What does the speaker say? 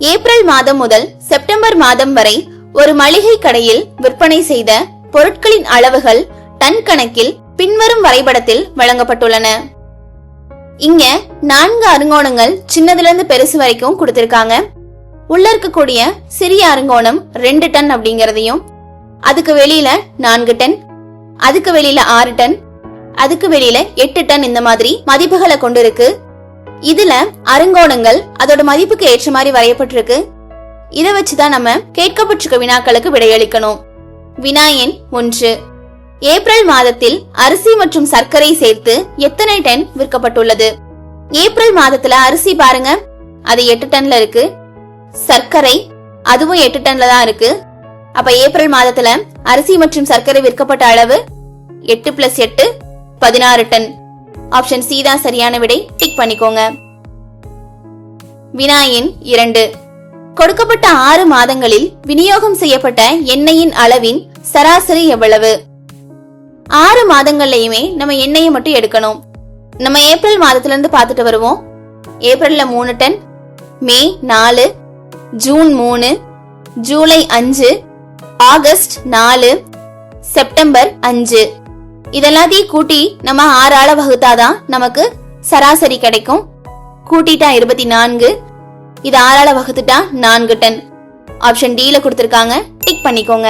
April மாதம் முதல் September மாதம் வரை ஒரு மளிகை கடையில் விற்பனை செய்த பொருட்களின் அளவுகள் டன் கணக்கில் பின்வரும் வரைபடத்தில் வழங்கப்பட்டுள்ளன. இங்க நான்கு அருங்கோணங்கள் சின்னதுலேருந்து பெருசு வரைக்கும் கொடுத்திருக்காங்க. உள்ள இருக்கக்கூடிய சிறிய அருங்கோணம் ரெண்டு டன் அப்படிங்கறதையும் அதுக்கு வெளியில நான்கு டன் அதுக்கு வெளியில ஆறு டன் அதுக்கு வெளியில எட்டு டன் இந்த மாதிரி மதிப்புகளை கொண்டு இருக்கு இதுல அருங்கோணங்கள் அதோட மதிப்புக்கு ஏற்ற மாதிரி வரையப்பட்டிருக்கு. இதை வச்சுதான் நம்ம கேட்கப்பட்டிருக்க வினாக்களுக்கு விடையளிக்கணும். வினா எண் ஒன்று. ஏப்ரல் மாதத்தில் அரிசி மற்றும் சர்க்கரை சேர்த்து எத்தனை டன் விற்கப்பட்டுள்ளது? ஏப்ரல் மாதத்துல அரிசி பாருங்க. அது எட்டு டன்ல இருக்கு. சர்க்கரை அதுவும் எட்டு டன்ல தான் இருக்கு. அப்ப ஏப்ரல் மாதத்துல அரிசி மற்றும் சர்க்கரை விற்கப்பட்ட அளவு எட்டு பிளஸ் எட்டு பதினாறு டன். ஆப்ஷன் சி தான் சரியான விடை. டிக் பண்ணிக்கோங்க. வினாயின் இரண்டு. கொடுக்கப்பட்ட ஆறு மாதங்களில் விநியோகம் செய்யப்பட்ட எண்ணெயின் அளவின் சராசரி எவ்வளவு? ஆறு மாதங்கள்லயுமே நம்ம எண்ணெயை மட்டும் எடுக்கணும். நம்ம ஏப்ரல் மாதத்துல இருந்து பார்த்துட்டு வருவோம். ஏப்ரல்ல மூணு டன் மே நாலு ஜூன் மூணு ஜூலை அஞ்சு ஆகஸ்ட் நாலு செப்டம்பர் அஞ்சு. இதெல்லாத்தையும் கூட்டி நம்ம ஆறு ஆள வகுத்தாதான் நமக்கு சராசரி கிடைக்கும். கூட்டிட்டா இருபத்தி நான்கு. இது ஆறால வகுத்துட்டா நான்கு டன் ஆப்ஷன் டி ல கொடுத்திருக்காங்க. டிக் பண்ணிக்கோங்க.